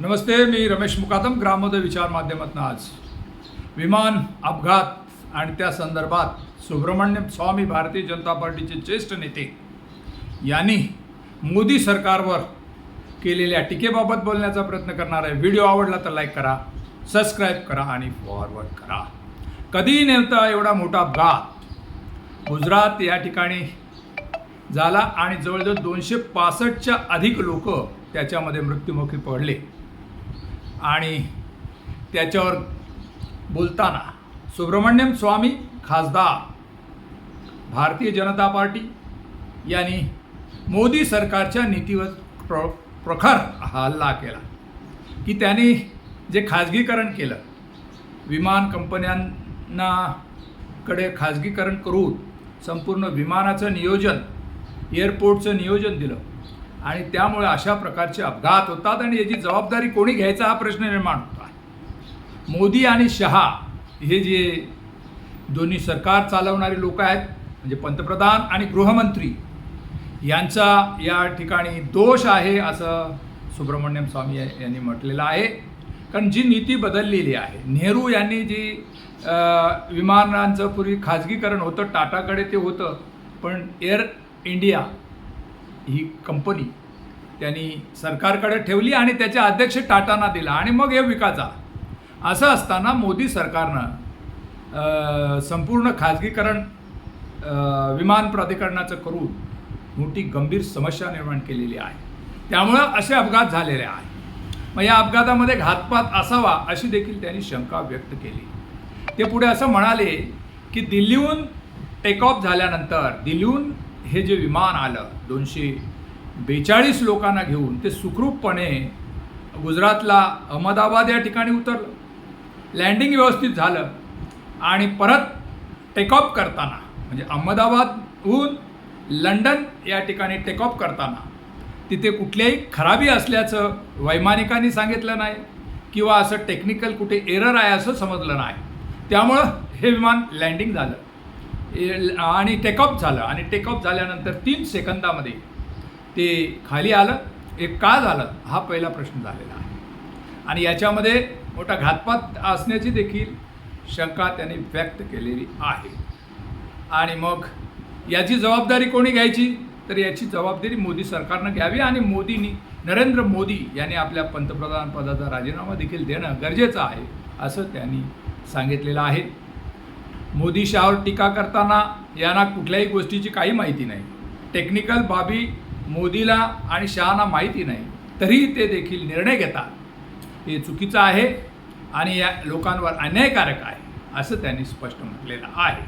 नमस्ते मी रमेश मुकादम ग्रामोदय विचार माध्यमातून आज. विमान अपघात आणि त्या संदर्भात सुब्रमण्य स्वामी भारतीय जनता पार्टीचे ज्येष्ठ नेते यांनी मोदी सरकारवर केलेल्या टीकेबाबत बोलण्याचा प्रयत्न करणार आहे. व्हिडिओ आवडला तर लाईक करा सबस्क्राईब करा आणि फॉरवर्ड करा. कधीही नव्हता एवढा मोठा अपघात गुजरात या ठिकाणी झाला आणि जवळजवळ दोनशे पासष्टच्या अधिक लोक त्याच्यामध्ये मृत्युमुखी पडले. आणि त्याच्यावर बोलताना सुब्रमण्यम स्वामी खासदार भारतीय जनता पार्टी यांनी मोदी सरकारच्या नीतीवर प्र प्रखर हल्ला केला. की त्यांनी जे खाजगीकरण केलं विमान कंपन्यांना कडे खाजगीकरण करून संपूर्ण विमानाचं नियोजन एअरपोर्टचं नियोजन दिलं आणि त्यामुळे अशा प्रकारचे अपघात होतात आणि याची जबाबदारी कोणी घ्यायचा हा प्रश्न निर्माण होता. मोदी आणि शहा हे जे दोन्ही सरकार चालवणारे लोक आहेत म्हणजे पंतप्रधान आणि गृहमंत्री यांचा या ठिकाणी दोष आहे असं सुब्रमण्यम स्वामी यांनी म्हटलेलं आहे. कारण जी नीती बदललेली आहे नेहरू यांनी जी विमानांचं पूर्वी खाजगीकरण होतं टाटाकडे ते होतं पण एअर इंडिया ही कंपनी त्यांनी सरकारकडे ठेवली आणि त्याचे अध्यक्ष टाटांना दिला आणि मग हे विकाचा असं असताना मोदी सरकारनं संपूर्ण खाजगीकरण विमान प्राधिकरणाचं करून मोठी गंभीर समस्या निर्माण केलेली आहे. त्यामुळं असे अपघात झालेले आहेत. मग या अपघातामध्ये घातपात असावा अशी देखील त्यांनी शंका व्यक्त केली. ते पुढे असं म्हणाले की दिल्लीहून टेक ऑफ झाल्यानंतर दिल्लीहून हे जे विमान आलं दोनशे बेचाळीस लोकांना घेऊन ते सुखरूपपणे गुजरातला अहमदाबाद या ठिकाणी उतरलं. लँडिंग व्यवस्थित झालं आणि परत टेकऑफ करताना म्हणजे अहमदाबादहून लंडन या ठिकाणी टेकऑफ करताना तिथे कुठल्याही खराबी असल्याचं वैमानिकांनी सांगितलं नाही किंवा असं टेक्निकल कुठे एरर आहे असं समजलं नाही. त्यामुळं हे विमान लँडिंग झालं. आणि टेकऑफ झालं. आणि टेकऑफ झाल्यानंतर तीन सेकंदामध्ये ते खाली आलं एक का झालं हा पहिला प्रश्न झालेला आहे. आणि याच्यामध्ये मोठा घातपात असण्याची देखील शंका त्यांनी व्यक्त केलेली आहे. आणि मग याची जबाबदारी कोणी घ्यायची? तर याची जबाबदारी मोदी सरकारनं घ्यावी आणि मोदींनी नरेंद्र मोदी यांनी आपल्या पंतप्रधान पदाचा राजीनामा देखील देणं गरजेचं आहे असं त्यांनी सांगितलेलं आहे. मोदी शहावर टीका करताना यांना कुठल्याही गोष्टीची काही माहिती नाही. टेक्निकल बाबी मोदीला आणि शहाना माहिती नाही. तरी ते देखील निर्णय घेतात. हे चुकीचं आहे आणि या लोकांवर अन्यायकारक आहे असं त्यांनी स्पष्ट म्हटलेलं आहे.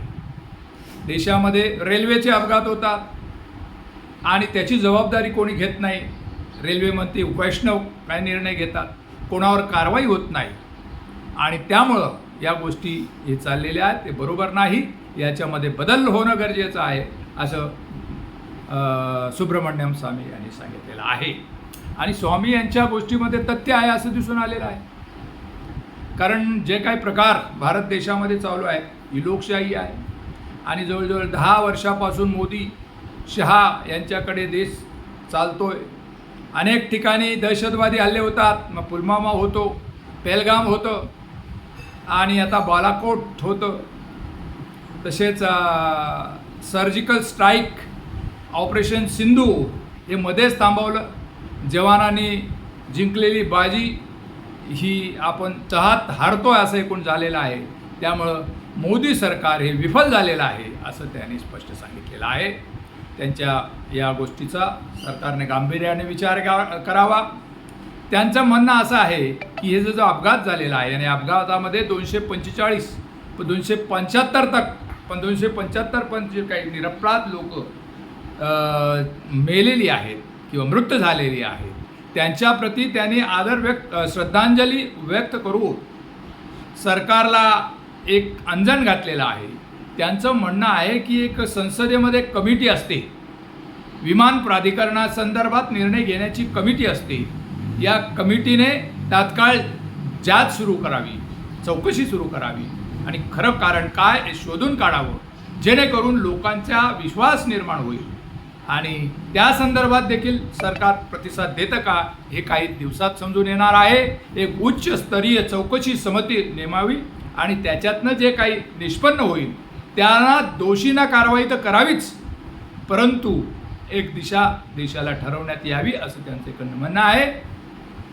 देशामध्ये रेल्वेचे अपघात होतात आणि त्याची जबाबदारी कोणी घेत नाही. रेल्वेमंत्री वैष्णव काय निर्णय घेतात. कोणावर कारवाई होत नाही. आणि त्यामुळं या गोष्टी हे चाललेल्या आहेत ते बरोबर नाही याच्यामध्ये बदल होणं गरजेचं आहे असं सुब्रमण्यम स्वामी यांनी सांगितलेलं आहे. आणि स्वामी यांच्या गोष्टीमध्ये तथ्य आहे असं दिसून आलेलं आहे. कारण जे काही प्रकार भारत देशामध्ये चालू आहे ही लोकशाही आहे. आणि जवळजवळ दहा वर्षापासून मोदी शहा यांच्याकडे देश चालतोय. अनेक ठिकाणी दहशतवादी हल्ले होतात मग पुलवामा होतो पेलगाम होतं. आणि आता बालाकोट होतं. तसेच सर्जिकल स्ट्राईक ऑपरेशन सिंधू हे मध्येच थांबवलं. जवानांनी जिंकलेली बाजी ही आपण चाहत हारतोय असं एकूण झालेलं आहे. त्यामुळं मोदी सरकार हे विफल झालेलं आहे असं त्यांनी स्पष्ट सांगितलेलं आहे. त्यांच्या या गोष्टीचा सरकारने गांभीर्याने विचार गा- करावा. त्यांचं म्हणणं असं आहे की हे जो जो अपघात झालेला आहे आणि अपघातामध्ये दोनशे पंचेचाळीस दोनशे पंच्याहत्तर तक पण दोनशे पंच्याहत्तर पण जे काही निरपराध लोक मेलेली आहेत किंवा मृत झालेली आहेत त्यांच्याप्रती त्यांनी आदर व्यक्त श्रद्धांजली व्यक्त करून सरकारला एक अंजण घातलेलं आहे. त्यांचं म्हणणं आहे की एक संसदेमध्ये कमिटी असते. विमान प्राधिकरणासंदर्भात निर्णय घेण्याची कमिटी असते. या कमिटीने तात्काळ जाच सुरू करावी चौकशी सुरू करावी. आणि खरं कारण काय हे शोधून काढावं जेणेकरून लोकांचा विश्वास निर्माण होईल. आणि त्या संदर्भात देखील सरकार प्रतिसाद देतं का हे काही दिवसात समजून येणार आहे. एक उच्चस्तरीय चौकशी समिती नेमावी आणि त्याच्यातनं जे काही निष्पन्न होईल त्यांना दोषींना कारवाई तर करावीच. परंतु एक दिशा देशाला ठरवण्यात यावी असं त्यांचं म्हणणं आहे.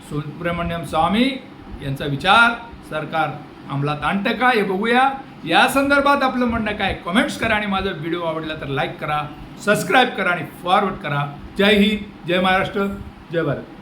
सुब्रमण्यम स्वामी यांचा विचार सरकार अंमलात आणतं का हे बघूया. या संदर्भात आपलं म्हणणं काय? कमेंट्स करा आणि माझा व्हिडिओ आवडला तर लाईक करा सबस्क्राईब करा आणि फॉरवर्ड करा. जय हिंद जय महाराष्ट्र जय भारत.